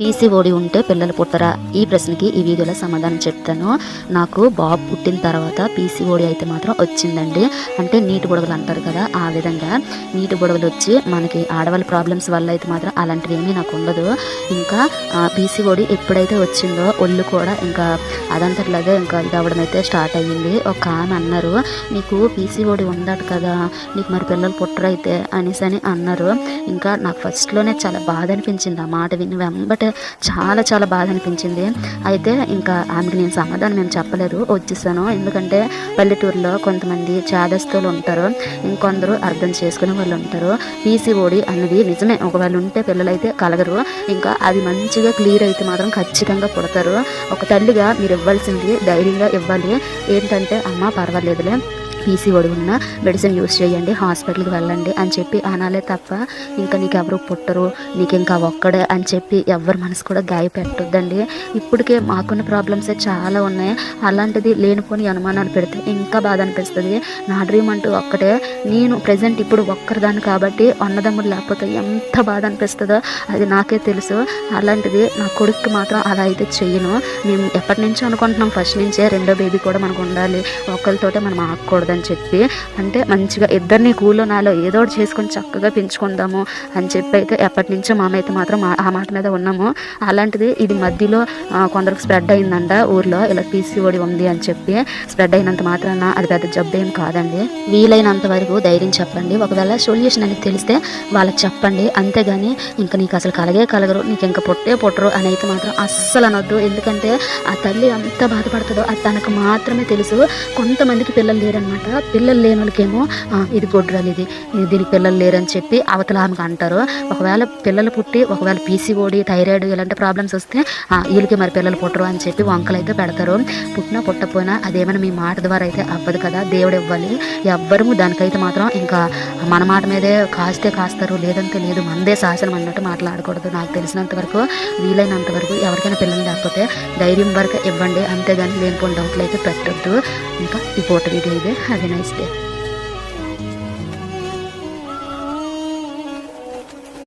PCOD ఉంటే పిల్లలు పుట్టరా? ఈ ప్రశ్నకి ఈ వీడియోలో సమాధానం చెప్తాను. నాకు బాబు పుట్టిన తర్వాత పీసీఓడి అయితే మాత్రం వచ్చిందండి. అంటే నీటి బుడగలు అంటారు కదా ఆ విధంగా. నీటి బుడగలు వచ్చి మనకి ఆడవాళ్ళ ప్రాబ్లమ్స్ వల్ల అయితే మాత్రం అలాంటివి ఏమీ నాకు ఉండదు. ఇంకా పీసీఓడి ఎప్పుడైతే వచ్చిందో ఒళ్ళు కూడా ఇంకా అదంతట్లాగా ఇంకా అవ్వడం అయితే స్టార్ట్ అయ్యింది. ఒక ఆమె అన్నారు నీకు పీసీఓడి ఉందట కదా నీకు మరి పిల్లలు పుట్టరైతే? అనేసి అని అన్నారు. ఇంకా నాకు ఫస్ట్లోనే చాలా బాధ అనిపించింది. ఆ మాట విని వెంబటే చాలా చాలా బాధ అనిపించింది. అయితే ఇంకా ఆమెకి నేను సమాధానం ఏం చెప్పలేదు. వచ్చేసాను. ఎందుకంటే పల్లెటూరులో కొంతమంది చాదస్తులు ఉంటారు. ఇంకొందరు అర్థం చేసుకునే వాళ్ళు ఉంటారు. పీసీఓడి అన్నది నిజమే. ఒకవేళ ఉంటే పిల్లలైతే కలగరు. ఇంకా అది మంచిగా క్లియర్ అయితే మాత్రం ఖచ్చితంగా పుడతారు. ఒక తల్లిగా మీరు ఇవ్వాల్సింది ధైర్యంగా ఇవ్వాలి. ఏంటంటే అమ్మ పర్వాలేదులే. పీసీ ఉన్న మెడిసిన్ యూస్ చేయండి హాస్పిటల్కి వెళ్ళండి అని చెప్పి అనాలే తప్ప ఇంకా నీకు ఎవరు పుట్టరు నీకు ఇంకా ఒక్కడే అని చెప్పి ఎవరి మనసు కూడా గాయపెట్టొద్దండి ఇప్పటికే మాకున్న ప్రాబ్లమ్సే చాలా ఉన్నాయి. అలాంటిది లేనిపోని అనుమానాలు పెడితే ఇంకా బాధ అనిపిస్తుంది. నా డ్రీమ్ అంటూ ఒక్కటే నేను ప్రజెంట్ ఇప్పుడు ఒక్కరిదాన్ని కాబట్టి అన్నదమ్ములు లేకపోతే ఎంత బాధ అనిపిస్తుందో అది నాకే తెలుసు. అలాంటిది నా కొడుక్కి మాత్రం అలా అయితే చెయ్యను. మేము ఎప్పటి నుంచో అనుకుంటున్నాం ఫస్ట్ నుంచే రెండో బేబీ కూడా మనకు ఉండాలి. ఒకరితోటే మనం ఆగకూడదని అని చెప్పి అంటే మంచిగా ఇద్దరిని కూలో నాలో ఏదో ఒకటి చేసుకొని చక్కగా పెంచుకుందాము అని చెప్పి అయితే ఎప్పటి నుంచో మామ అయితే మాత్రం ఆ- ఆ మాట మీద ఉన్నాము. అలాంటిది ఇది మధ్యలో కొందరికి స్ప్రెడ్ అయిందంట ఊర్లో ఇలా పీసీఓడి ఉంది అని చెప్పి స్ప్రెడ్ అయినంత మాత్రాన అది పెద్ద జబ్బు ఏం కాదండి. వీలైనంత వరకు ధైర్యం చెప్పండి. ఒకవేళ సొల్యూషన్ అనేది తెలిస్తే వాళ్ళకి చెప్పండి. అంతేగాని ఇంకా నీకు అసలు కలగే కలగరు నీకు ఇంకా పుట్టే పుట్టరు అని అయితే మాత్రం అస్సలు అనొద్దు. ఎందుకంటే ఆ తల్లి ఎంత బాధపడుతుందో అది తనకు మాత్రమే తెలుసు. కొంతమందికి పిల్లలు లేరనమాట పిల్లలు లేని వాళ్ళకేమో ఇది గొడ్రాలు ఇది దీనికి పిల్లలు లేరని చెప్పి అవతల ఆమెకు అంటారు. ఒకవేళ పిల్లలు పుట్టి ఒకవేళ పీసీఓడి థైరాయిడ్ ఇలాంటి ప్రాబ్లమ్స్ వస్తే వీళ్ళకి మరి పిల్లలు పుట్టరు అని చెప్పి వంకలు అయితే పెడతారు. పుట్టినా పుట్టపోయినా అదేమైనా మీ మాట ద్వారా అయితే అవ్వదు కదా దేవుడు ఇవ్వాలి. ఎవ్వరము దానికైతే మాత్రం ఇంకా మన మాట మీదే కాస్తే కాస్తారు లేదంటే లేదు మందే శాసనం అన్నట్టు మాట్లాడకూడదు. నాకు తెలిసినంత వరకు వీలైనంత వరకు ఎవరికైనా పిల్లలు లేకపోతే ధైర్యం వరకు ఇవ్వండి. అంతేగాని లేనిపోయిన డౌట్లు అయితే పెట్టద్దు. ఇంకా ఈ పూట వీడియో ఇదే. Have a nice day.